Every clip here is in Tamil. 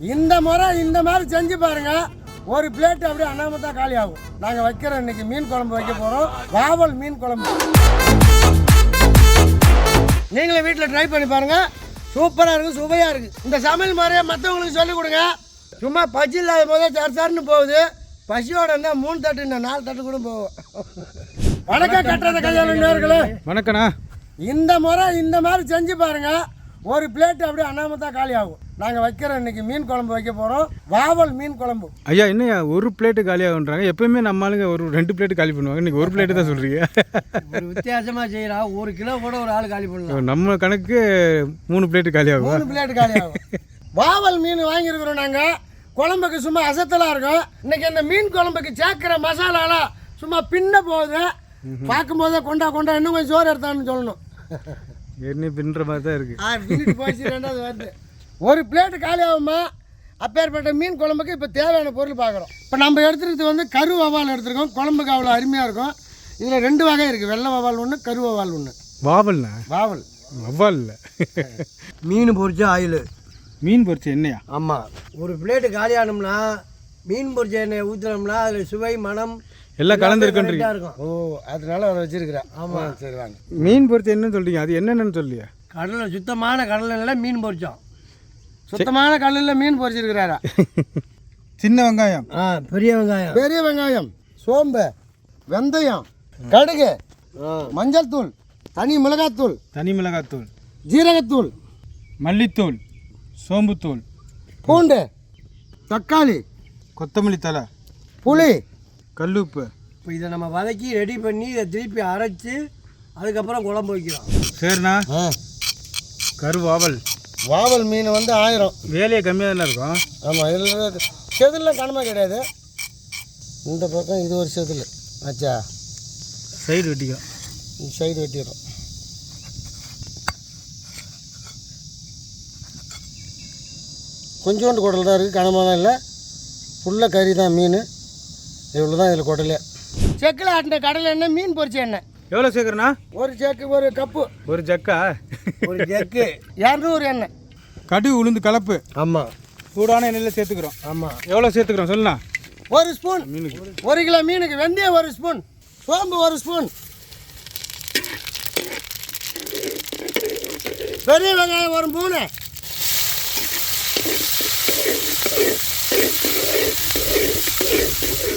இந்த முறை இந்த மாதிரி செஞ்சு பாருங்க. ஒரு பிளேட் அப்படியே அனாமத்தா காலி ஆகும் நாங்கள் வைக்கிற இன்னைக்கு மீன் குழம்பு வைக்க போகிறோம் வாவல் மீன் குழம்பு. நீங்களும் வீட்டில் ட்ரை பண்ணி பாருங்க. சூப்பராக இருக்குது சுவையாக இருக்குது இந்த சமையல் முறையை மற்றவங்களுக்கு சொல்லிக் கொடுங்க. சும்மா பசி இல்லாத போதே சார் சார்னு போகுது. பசியோட இருந்தால் மூணு தட்டு இல்லை நாலு தட்டு கூட போகும். வணக்கம் கட்டுறத கல்யாணம் வணக்கண்ணா இந்த முறை இந்த மாதிரி செஞ்சு பாருங்க. ஒரு பிளேட் அப்படியே அனாமத்தா காலி ஆகும். நாங்கள் வைக்கிற இன்னைக்கு மீன் குழம்பு வைக்க போகிறோம் வாவல் மீன் குழம்பு. ஐயா என்னய்யா ஒரு பிளேட்டு காலியாகுன்றாங்க எப்பயுமே நம்ம ஆளுங்க ஒரு ரெண்டு பிளேட்டு காலி பண்ணுவாங்க. இன்னைக்கு ஒரு பிளேட்டு தான் சொல்கிறீங்க ஒரு வித்தியாசமாக செய்கிறா ஒரு கிலோ கூட ஒரு ஆள் காலி பண்ணலாம். நம்ம கணக்கு மூணு பிளேட்டு காலியாகும் மூணு பிளேட் காலி ஆகும். வாவல் மீன் வாங்கியிருக்கிறோம் நாங்கள் குழம்புக்கு சும்மா அசத்தலாக இருக்கும். இன்னைக்கு இந்த மீன் குழம்புக்கு சேர்க்குற மசாலாலாம் சும்மா பின்ன போகுது. பார்க்கும்போதே கொண்டா கொண்டா இன்னும் கொஞ்சம் சோறு எடுத்தான்னு சொல்லணும். ஏற்கனவே பின்னுற மாதிரி தான் இருக்குது ஆ, மினிட் போயிடுச்சு, ரெண்டாவது வருது ஒரு பிளேட்டு காலி ஆகுமா? அப்பேற்பட்ட மீன் குழம்புக்கு இப்போ தேவையான பொருள் பார்க்குறோம் இப்போ நம்ம எடுத்துருக்கிறது வந்து கரு வவால் எடுத்துருக்கோம். குழம்புக்கு அவ்வளோ அருமையாக இருக்கும். இதில் ரெண்டு வகை இருக்குது வெள்ளை வவால் ஒன்று கரு வவால் ஒன்று வாவல்ண்ணா வாவல். வவ்வால் இல்லை மீன் பொரிச்ச ஆயில். மீன் பொரிச்சு என்னையா ஆமாம் ஒரு பிளேட்டு காலியானோம்னா மீன் பொரிச்ச எண்ணெயை ஊற்றுனோம்னா அதில் சுவை மனம் எல்லாம் கலந்துருக்குன்றீங்க. இருக்கும். ஓ அதனால அதை வச்சிருக்கிறேன். ஆமாம் சரி வாங்க. மீன் பொரிச்சு என்னன்னு சொல்றீங்க. அது என்னென்னு சொல்லியா? கடலை சுத்தமான கடலில் மீன் பொரிச்சோம் சுத்தமான கடலில் மீன் பொரிச்சிருக்கிறாரா சின்ன வெங்காயம். ஆ பெரிய வெங்காயம். பெரிய வெங்காயம் சோம்பு வெந்தயம் கடுகு மஞ்சள் தூள் தனி மிளகாத்தூள் தனி மிளகாத்தூள். ஜீரகத்தூள் மல்லித்தூள் சோம்புத்தூள். பூண்டு தக்காளி கொத்தமல்லி தலை புளி கல்லுப்பு. இப்போ இதை நம்ம வதக்கி ரெடி பண்ணி இதை திருப்பி அரைச்சி அதுக்கப்புறம் குழம்பு வைக்கிறோம் சரிண்ணா. கருவாவல். வாவல் மீன் வந்து ஆயிரம். வேலையை கம்மியாக தானே இருக்கும்? ஆமாம் இதில் செதில் கனமாக கிடையாது. இந்த பக்கம் இது ஒரு செதில். ஆச்சா? சைடு வெட்டிக்கும் இந்த சைடு வெட்டிடுறோம். கொஞ்சோண்டு குடல் தான் இருக்குது கனமாலாம் இல்லை. ஃபுல்லாக கறி தான் மீன். இவ்வளோ தான் இதில் குடலே. செக்கில் ஆட்டின கடலை எண்ணெய் மீன் பொரிச்ச எண்ணெய். எவ்வளோ சேர்க்குறண்ணா? ஒரு செக்கு ஒரு கப்பு. ஒரு ஜக்கா? ஒரு செக்கு இரநூறு எண்ணெய். கடுகு உளுந்து கலப்பு. ஆமாம் சூடான எண்ணெயில் சேர்த்துக்கிறோம். ஆமாம் எவ்வளோ சேர்த்துக்கிறோம் சொல்லுண்ணா? ஒரு ஸ்பூன். ஒரு கிலோ மீனுக்கு வெந்தயம் ஒரு ஸ்பூன். சோம்பு ஒரு ஸ்பூன். பெரிய வெங்காயம் ஒரு மூணு.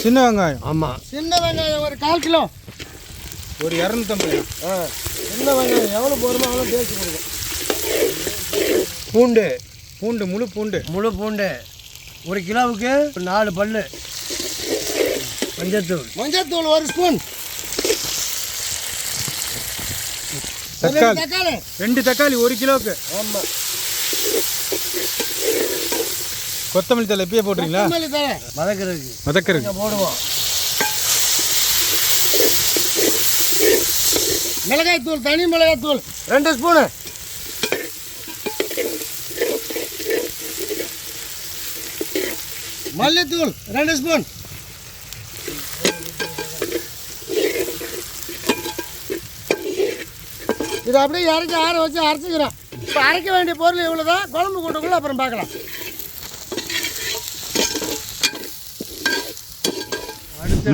சின்ன வெங்காயம். ஆமாம் சின்ன வெங்காயம் ஒரு கால் கிலோ. ஒரு இரநூத்தம்பது. ஆ சின்ன வெங்காயம் எவ்வளோ போடுமோ அவ்வளோ டேஸ்ட் கொடுக்கும். பூண்டு. பூண்டு முழு பூண்டு. முழு பூண்டு. ஒரு கிலோவுக்கு நாலு பல்லு. மஞ்சத்தூள். மஞ்சத்தூள் ஒரு ஸ்பூன். தக்காளி. தக்காளி. ரெண்டு தக்காளி ஒரு கிலோவுக்கு ஆமாம் கொத்தமல்லி தலை எப்பயே போட்டுறீங்களா? கொத்தமல்லி தழை. வதக்குறதுக்கு. வதக்கருக்கு போடுவோம். மிளகாய்த்தூள் தனி மிளகாய்த்தூள். ரெண்டு ஸ்பூனு. மல்லித்தூள் ரெண்டு ஸ்பூன். இது அப்படியே இறக்கி ஆற வச்சு அரைச்சிக்கிறோம். இப்போ அரைக்க வேண்டிய பொருள் இவ்வளோ தான் குழம்பு கூட்டுக்குள்ள அப்புறம் பார்க்கலாம்.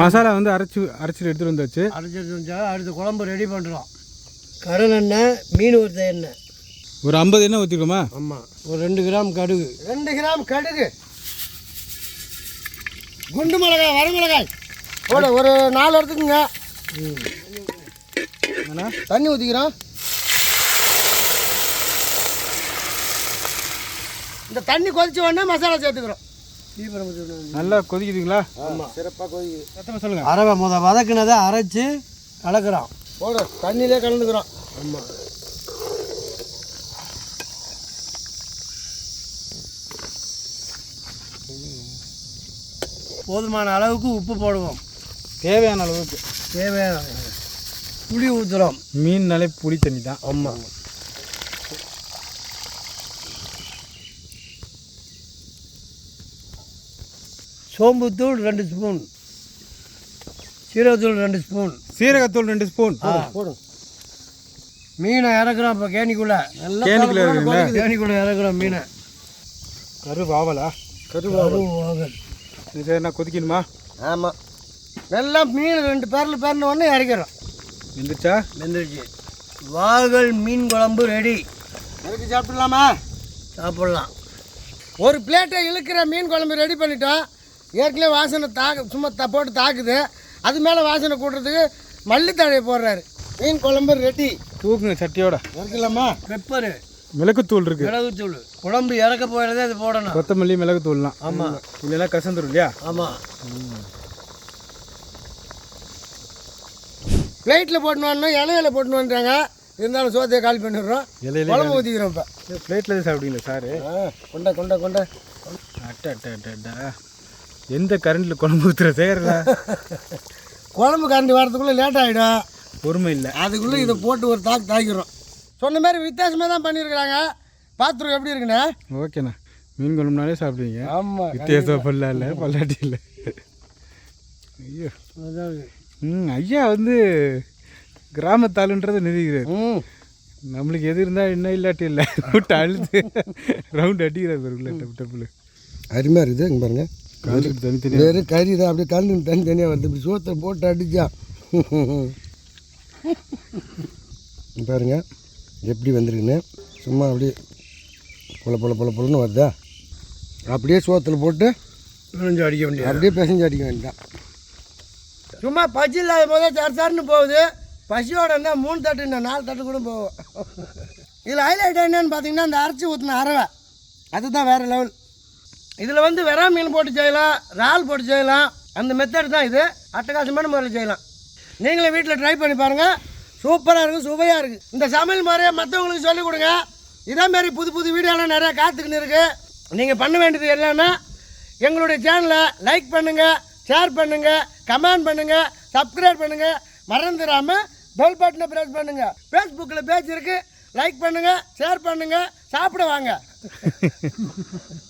மசாலா வந்து அரைச்சி அரைச்சிட்டு எடுத்துகிட்டு வந்தாச்சு. அரைச்சிட்டு வந்தா அடுத்து குழம்பு ரெடி பண்ணுறோம் கடலெண்ணெய் மீன் ஊற்ற எண்ணெய். ஒரு ஐம்பது எண்ணெய் ஊற்றிக்கோமா ஆமாம் ஒரு ரெண்டு கிராம் கடுகு. ரெண்டு கிராம் கடுகு. குண்டு மிளகாய் வரமிளகாய் போட ஒரு நாலு எடுத்துக்குங்க. தண்ணி ஊற்றிக்கிறோம் இந்த தண்ணி கொதிச்ச உடனே மசாலா சேர்த்துக்கிறோம். நல்லா கொதிக்குதுங்களா? ஆமாம் சிறப்பாக கொதிக்குது. சத்தமாக சொல்லுங்கள் அரவை முத வதக்குனதை அரைச்சி கலக்கிறோம். போட தண்ணியிலே கலந்துக்கிறோம். ஆமாம் போதுமான அளவுக்கு உப்பு போடுவோம். தேவையான அளவுக்கு. தேவையான புளி ஊற்றுறோம் மீன்னாலே புளி தண்ணி தான் ஆமாம் சோம்புத்தூள் ரெண்டு ஸ்பூன். சீரகத்தூள் ரெண்டு ஸ்பூன். சீரகத்தூள் ரெண்டு ஸ்பூன். போடும் மீனை இறக்குறோம் இப்போ கேணிக்குள்ளே. கேணிக்குள்ள இருக்குங்களா? கேணிக்குள்ளே இறக்குறோம் மீனை. கரு வாவலா கருவாகல் இது சரி நான் கொதிக்கணுமா? ஆமாம் நல்லா மீன் ரெண்டு பேரில் பேரின உடனே இறக்கிறோம். எந்திரிச்சா வெந்துருச்சு. வாகல் மீன் குழம்பு ரெடி இறக்கி சாப்பிடலாமா? சாப்பிடலாம். ஒரு பிளேட்டை இழுக்கிற மீன் குழம்பு ரெடி பண்ணிட்டோம். ஏற்கனவே வாசனை தாக்கு சும்மா த போட்டு தாக்குது. அது மேலே வாசனை கூட்டுறதுக்கு மல்லித்தழையை போடுறாரு. மீன் குழம்பு ரெடி தூக்குங்க சட்டியோட. இறக்கலாமா பெப்பரு. மிளகுத்தூள் இருக்கு. மிளகுத்தூள். குழம்பு இறக்க போயிடுறதே அது போடணும். கொத்தமல்லி மிளகுத்தூள்லாம். ஆமாம் இல்லைன்னா கசந்துரும் இல்லையா? ஆமாம் பிளேட்டில் போட்டுன்னு வரணும் இலையில போட்டுன்னு வந்துட்டாங்க இருந்தாலும் சோத்தையை காலி பண்ணிடுறோம். இலையில குழம்பு ஊற்றிக்கிறோம் இப்போ. பிளேட்டில் சாப்பிடுவீங்களா சாரு? கொண்ட கொண்ட கொண்ட. அட்ட அட்ட அட்ட அட்டா. எந்த கரண்டில் குழம்பு ஊற்றுற சேரல குழம்பு கரண்டி வரதுக்குள்ளே லேட் ஆகிடும் பொறுமை இல்லை. அதுக்குள்ளே இதை போட்டு ஒரு தாக்கு தாக்கிறோம் சொன்ன மாதிரி வித்தியாசமாக தான் பண்ணியிருக்கிறாங்க. பாத்ரூம் எப்படி இருக்குண்ணே? ஓகேண்ணா. மீன் குழம்புனாலே சாப்பிடுவீங்க. ஆமாம் வித்தியாசம் பல்லா இல்லை பல்லாட்டி இல்லை. ஐயோ. ம் ஐயா வந்து கிராமத்தாளுன்றதை ம். நம்மளுக்கு எது இருந்தால் என்ன இல்லாட்டி இல்லை. விட்டு அழுது ரவுண்ட் அடிக்கிறார் பாருங்களா டப்பு டப்புல அருமையாக இருக்குது இங்கே பாருங்க. காலுக்கு தனித்தனியாக வெறும் கறி தான். அப்படியே கல் தனித்தனியாக வருது. இப்படி சோத்தை போட்டு அடிச்சா. பாருங்க. எப்படி வந்திருக்குன்னு. சும்மா அப்படியே பொல பொல பொல பொலன்னு வருதா? அப்படியே சோத்தில் போட்டு பிசைஞ்சு அடிக்க வேண்டியது அப்படியே பிசைஞ்சு அடிக்க வேண்டியதான் சும்மா பசி இல்லாத போதே சார் சார்னு போகுது. பசியோட இருந்தால் மூணு தட்டு இல்லை நாலு தட்டு கூட போகும். இதில் ஹைலைட் என்னன்னு பார்த்தீங்கன்னா இந்த அரைச்சி ஊற்றின அரவை. அதுதான் வேறு லெவல் இதில் வந்து வெறா மீன் போட்டு செய்யலாம் இறால் போட்டு செய்யலாம். அந்த மெத்தட் தான் இது. அட்டகாசமான முறையில் செய்யலாம். நீங்களும் வீட்டில் ட்ரை பண்ணி பாருங்கள் சூப்பராக இருக்கும் சுவையாக இருக்குது இந்த சமையல் முறையை மற்றவங்களுக்கு சொல்லிக் கொடுங்க. இதேமாரி புது புது வீடியோலாம் நிறையா காத்துக்கின்னு இருக்குது நீங்கள் பண்ண வேண்டியது என்னென்னா எங்களுடைய சேனலை லைக் பண்ணுங்கள் ஷேர் பண்ணுங்கள் கமெண்ட் பண்ணுங்கள் சப்ஸ்கிரைப் பண்ணுங்கள் மறந்துடாமல் பெல் பட்டனை ப்ரெஸ் பண்ணுங்கள் ஃபேஸ்புக்கில் பேஜ் இருக்குது லைக் பண்ணுங்கள் ஷேர் பண்ணுங்கள் சாப்பிட வாங்க.